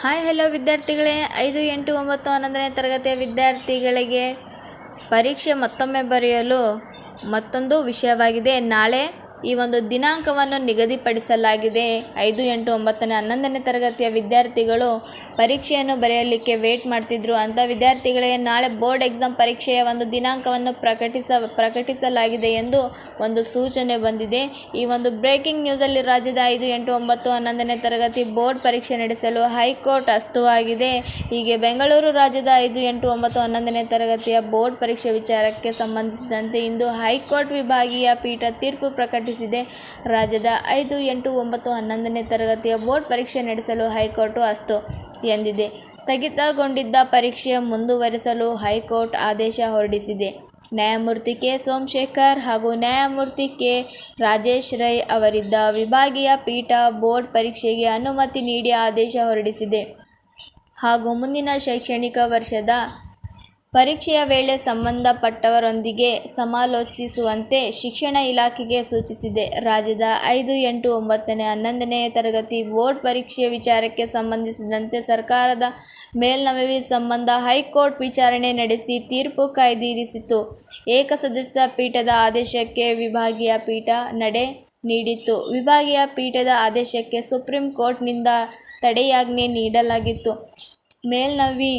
Hi hello ವಿದ್ಯಾರ್ಥಿಗಳೇ. ಐದು, ಎಂಟು, ಒಂಬತ್ತು, ಹನ್ನೊಂದನೇ ತರಗತಿಯ ವಿದ್ಯಾರ್ಥಿಗಳಿಗೆ ಪರೀಕ್ಷೆ ಮತ್ತೊಮ್ಮೆ ಬರೆಯಲು ಮತ್ತೊಂದು ವಿಷಯವಾಗಿದೆ. ನಾಳೆ ಈ ಒಂದು ದಿನಾಂಕವನ್ನು ನಿಗದಿಪಡಿಸಲಾಗಿದೆ. ಐದು, ಎಂಟು, ಒಂಬತ್ತನೇ, ಹನ್ನೊಂದನೇ ತರಗತಿಯ ವಿದ್ಯಾರ್ಥಿಗಳು ಪರೀಕ್ಷೆಯನ್ನು ಬರೆಯಲಿಕ್ಕೆ ವೇಟ್ ಮಾಡ್ತಿದ್ರು. ಅಂಥ ವಿದ್ಯಾರ್ಥಿಗಳಿಗೆ ನಾಳೆ ಬೋರ್ಡ್ ಎಕ್ಸಾಮ್ ಪರೀಕ್ಷೆಯ ಒಂದು ದಿನಾಂಕವನ್ನು ಪ್ರಕಟಿಸ, ಪ್ರಕಟಿಸಲಾಗಿದೆ ಎಂದು ಒಂದು ಸೂಚನೆ ಬಂದಿದೆ. ಈ ಒಂದು ಬ್ರೇಕಿಂಗ್ ನ್ಯೂಸಲ್ಲಿ ರಾಜ್ಯದ ಐದು, ಎಂಟು, ಒಂಬತ್ತು, ಹನ್ನೊಂದನೇ ತರಗತಿ ಬೋರ್ಡ್ ಪರೀಕ್ಷೆ ನಡೆಸಲು ಹೈಕೋರ್ಟ್ ಅಸ್ತುವಾಗಿದೆ. ಹೀಗೆ ಬೆಂಗಳೂರು ರಾಜ್ಯದ ಐದು, ಎಂಟು, ಒಂಬತ್ತು, ಹನ್ನೊಂದನೇ ತರಗತಿಯ ಬೋರ್ಡ್ ಪರೀಕ್ಷೆ ವಿಚಾರಕ್ಕೆ ಸಂಬಂಧಿಸಿದಂತೆ ಇಂದು ಹೈಕೋರ್ಟ್ ವಿಭಾಗೀಯ ಪೀಠ ತೀರ್ಪು ಪ್ರಕಟಿಸಿದೆ. ರಾಜ್ಯದ ಐದು, ಎಂಟು, ಒಂಬತ್ತು, ಹನ್ನೊಂದನೇ ತರಗತಿಯ ಬೋರ್ಡ್ ಪರೀಕ್ಷೆ ನಡೆಸಲು ಹೈಕೋರ್ಟ್ ಅಸ್ತು ಎಂದಿದೆ. ಸ್ಥಗಿತಗೊಂಡಿದ್ದ ಪರೀಕ್ಷೆ ಮುಂದುವರಿಸಲು ಹೈಕೋರ್ಟ್ ಆದೇಶ ಹೊರಡಿಸಿದೆ. ನ್ಯಾಯಮೂರ್ತಿ ಕೆ. ಸೋಮಶೇಖರ್ ಹಾಗೂ ನ್ಯಾಯಮೂರ್ತಿ ಕೆ. ರಾಜೇಶ್ ರೈ ಅವರಿದ್ದ ವಿಭಾಗೀಯ ಪೀಠ ಬೋರ್ಡ್ ಪರೀಕ್ಷೆಗೆ ಅನುಮತಿ ನೀಡಿ ಆದೇಶ ಹೊರಡಿಸಿದೆ. ಹಾಗೂ ಮುಂದಿನ ಶೈಕ್ಷಣಿಕ ವರ್ಷದ ಪರೀಕ್ಷೆಯ ವೇಳೆ ಸಂಬಂಧಪಟ್ಟವರೊಂದಿಗೆ ಸಮಾಲೋಚಿಸುವಂತೆ ಶಿಕ್ಷಣ ಇಲಾಖೆಗೆ ಸೂಚಿಸಿದೆ. ರಾಜ್ಯದ ಐದು, ಎಂಟು, ಒಂಬತ್ತನೇ, ಹನ್ನೊಂದನೇ ತರಗತಿ ಬೋರ್ಡ್ ಪರೀಕ್ಷೆ ವಿಚಾರಕ್ಕೆ ಸಂಬಂಧಿಸಿದಂತೆ ಸರ್ಕಾರದ ಮೇಲ್ಮನವಿ ಸಂಬಂಧ ಹೈಕೋರ್ಟ್ ವಿಚಾರಣೆ ನಡೆಸಿ ತೀರ್ಪು ಕಾಯ್ದಿರಿಸಿತು. ಏಕಸದಸ್ಯ ಪೀಠದ ಆದೇಶಕ್ಕೆ ವಿಭಾಗೀಯ ಪೀಠ ನಡೆ ನೀಡಿತ್ತು. ವಿಭಾಗೀಯ ಪೀಠದ ಆದೇಶಕ್ಕೆ ಸುಪ್ರೀಂ ಕೋರ್ಟ್ನಿಂದ ತಡೆಯಾಜ್ಞೆ ನೀಡಲಾಗಿತ್ತು. ಮೇಲ್ಮನವಿ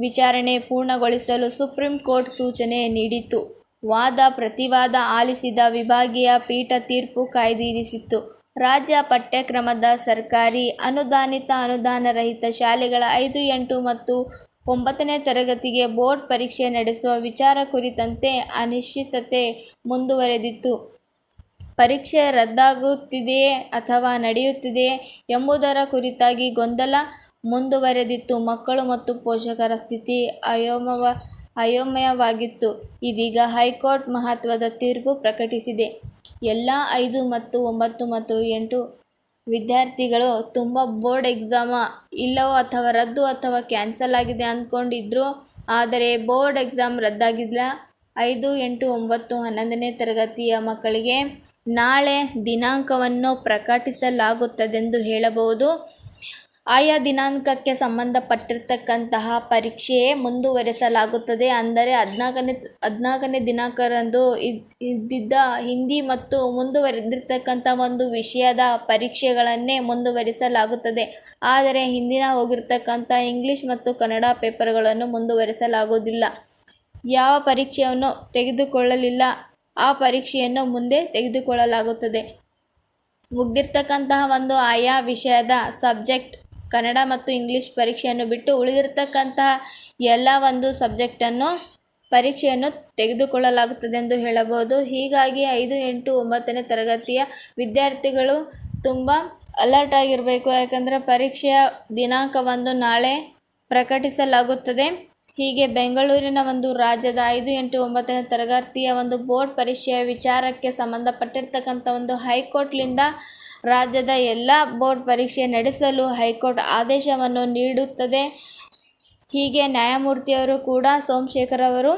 ವಿಚಾರಣೆ ಪೂರ್ಣಗೊಳಿಸಲು ಸುಪ್ರೀಂ ಕೋರ್ಟ್ ಸೂಚನೆ ನೀಡಿತ್ತು. ವಾದ, ಪ್ರತಿವಾದ ಆಲಿಸಿದ ವಿಭಾಗೀಯ ಪೀಠ ತೀರ್ಪು ಕಾಯ್ದಿರಿಸಿತ್ತು. ರಾಜ್ಯ ಪಠ್ಯಕ್ರಮದ ಸರ್ಕಾರಿ ಅನುದಾನಿತ ಅನುದಾನರಹಿತ ಶಾಲೆಗಳ ಐದು, ಎಂಟು ಮತ್ತು ಒಂಬತ್ತನೇ ತರಗತಿಗೆ ಬೋರ್ಡ್ ಪರೀಕ್ಷೆ ನಡೆಸುವ ವಿಚಾರ ಕುರಿತಂತೆ ಅನಿಶ್ಚಿತತೆ ಮುಂದುವರೆದಿತ್ತು. ಪರೀಕ್ಷೆ ರದ್ದಾಗುತ್ತಿದೆಯೇ ಅಥವಾ ನಡೆಯುತ್ತಿದೆಯೇ ಎಂಬುದರ ಕುರಿತಾಗಿ ಗೊಂದಲ ಮುಂದುವರೆದಿತ್ತು. ಮಕ್ಕಳು ಮತ್ತು ಪೋಷಕರ ಸ್ಥಿತಿ ಅಯೋಮವ, ಅಯೋಮಯವಾಗಿತ್ತು. ಇದೀಗ ಹೈಕೋರ್ಟ್ ಮಹತ್ವದ ತೀರ್ಪು ಪ್ರಕಟಿಸಿದೆ. ಎಲ್ಲ ಐದು ಮತ್ತು ಒಂಬತ್ತು ಮತ್ತು ಎಂಟು ವಿದ್ಯಾರ್ಥಿಗಳು ತುಂಬ ಬೋರ್ಡ್ ಎಕ್ಸಾಮ ಇಲ್ಲವೋ ಅಥವಾ ರದ್ದು ಅಥವಾ ಕ್ಯಾನ್ಸಲ್ ಆಗಿದೆ ಅಂದ್ಕೊಂಡಿದ್ರು. ಆದರೆ ಬೋರ್ಡ್ ಎಕ್ಸಾಮ್ ರದ್ದಾಗಿಲ್ಲ. ಐದು ಎಂಟು ಒಂಬತ್ತು ಹನ್ನೊಂದನೇ ತರಗತಿಯ ಮಕ್ಕಳಿಗೆ ನಾಳೆ ದಿನಾಂಕವನ್ನು ಪ್ರಕಟಿಸಲಾಗುತ್ತದೆಂದು ಹೇಳಬಹುದು. ಆಯಾ ದಿನಾಂಕಕ್ಕೆ ಸಂಬಂಧಪಟ್ಟಿರ್ತಕ್ಕಂತಹ ಪರೀಕ್ಷೆಯೇ ಮುಂದುವರೆಸಲಾಗುತ್ತದೆ. ಅಂದರೆ ಹದಿನಾಲ್ಕನೇ ಹದಿನಾಲ್ಕನೇ ದಿನಾಂಕರಂದು ಇದ್ದಿದ್ದ ಹಿಂದಿ ಮತ್ತು ಮುಂದುವರೆದಿರ್ತಕ್ಕಂಥ ಒಂದು ವಿಷಯದ ಪರೀಕ್ಷೆಗಳನ್ನೇ ಮುಂದುವರಿಸಲಾಗುತ್ತದೆ. ಆದರೆ ಹಿಂದಿನ ಹೋಗಿರ್ತಕ್ಕಂಥ ಇಂಗ್ಲೀಷ್ ಮತ್ತು ಕನ್ನಡ ಪೇಪರ್ಗಳನ್ನು ಮುಂದುವರಿಸಲಾಗುವುದಿಲ್ಲ. ಯಾವ ಪರೀಕ್ಷೆಯನ್ನು ತೆಗೆದುಕೊಳ್ಳಲಿಲ್ಲ, ಆ ಪರೀಕ್ಷೆಯನ್ನು ಮುಂದೆ ತೆಗೆದುಕೊಳ್ಳಲಾಗುತ್ತದೆ. ಮುಗ್ದಿರ್ತಕ್ಕಂತಹ ಒಂದು ಆಯಾ ವಿಷಯದ ಸಬ್ಜೆಕ್ಟ್ ಕನ್ನಡ ಮತ್ತು ಇಂಗ್ಲೀಷ್ ಪರೀಕ್ಷೆಯನ್ನು ಬಿಟ್ಟು ಉಳಿದಿರ್ತಕ್ಕಂತಹ ಎಲ್ಲ ಒಂದು ಸಬ್ಜೆಕ್ಟನ್ನು ಪರೀಕ್ಷೆಯನ್ನು ತೆಗೆದುಕೊಳ್ಳಲಾಗುತ್ತದೆ ಎಂದು ಹೇಳಬಹುದು. ಹೀಗಾಗಿ ಐದು, ಎಂಟು, ಒಂಬತ್ತನೇ ತರಗತಿಯ ವಿದ್ಯಾರ್ಥಿಗಳು ತುಂಬ ಅಲರ್ಟ್ ಆಗಿರಬೇಕು. ಯಾಕಂದರೆ ಪರೀಕ್ಷೆಯ ದಿನಾಂಕವನ್ನು ನಾಳೆ ಪ್ರಕಟಿಸಲಾಗುತ್ತದೆ. ಹೀಗೆ ಬೆಂಗಳೂರಿನ ಒಂದು ರಾಜ್ಯದ ಐದು ಎಂಟು ಒಂಬತ್ತನೇ ತರಗತಿಯ ಒಂದು ಬೋರ್ಡ್ ಪರೀಕ್ಷೆಯ ವಿಚಾರಕ್ಕೆ ಸಂಬಂಧಪಟ್ಟಿರ್ತಕ್ಕಂಥ ಒಂದು ಹೈಕೋರ್ಟ್ಲಿಂದ ರಾಜ್ಯದ ಎಲ್ಲ ಬೋರ್ಡ್ ಪರೀಕ್ಷೆ ನಡೆಸಲು ಹೈಕೋರ್ಟ್ ಆದೇಶವನ್ನು ನೀಡುತ್ತದೆ. ಹೀಗೆ ನ್ಯಾಯಮೂರ್ತಿಯವರು ಕೂಡ ಸೋಮಶೇಖರ್ ಅವರು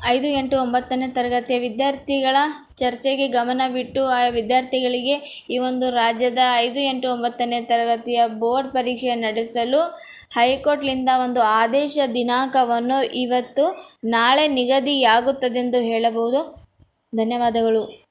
ಐದು ಎಂಟು ಒಂಬತ್ತನೇ ತರಗತಿಯ ವಿದ್ಯಾರ್ಥಿಗಳ ಚರ್ಚೆಗೆ ಗಮನವಿಟ್ಟು ಆ ವಿದ್ಯಾರ್ಥಿಗಳಿಗೆ ಈ ಒಂದು ರಾಜ್ಯದ ಐದು ಎಂಟು ಒಂಬತ್ತನೇ ತರಗತಿಯ ಬೋರ್ಡ್ ಪರೀಕ್ಷೆ ನಡೆಸಲು ಹೈಕೋರ್ಟ್ಲಿಂದ ಒಂದು ಆದೇಶ ದಿನಾಂಕವನ್ನು ಇವತ್ತು ನಾಳೆ ನಿಗದಿಯಾಗುತ್ತದೆಂದು ಹೇಳಬಹುದು. ಧನ್ಯವಾದಗಳು.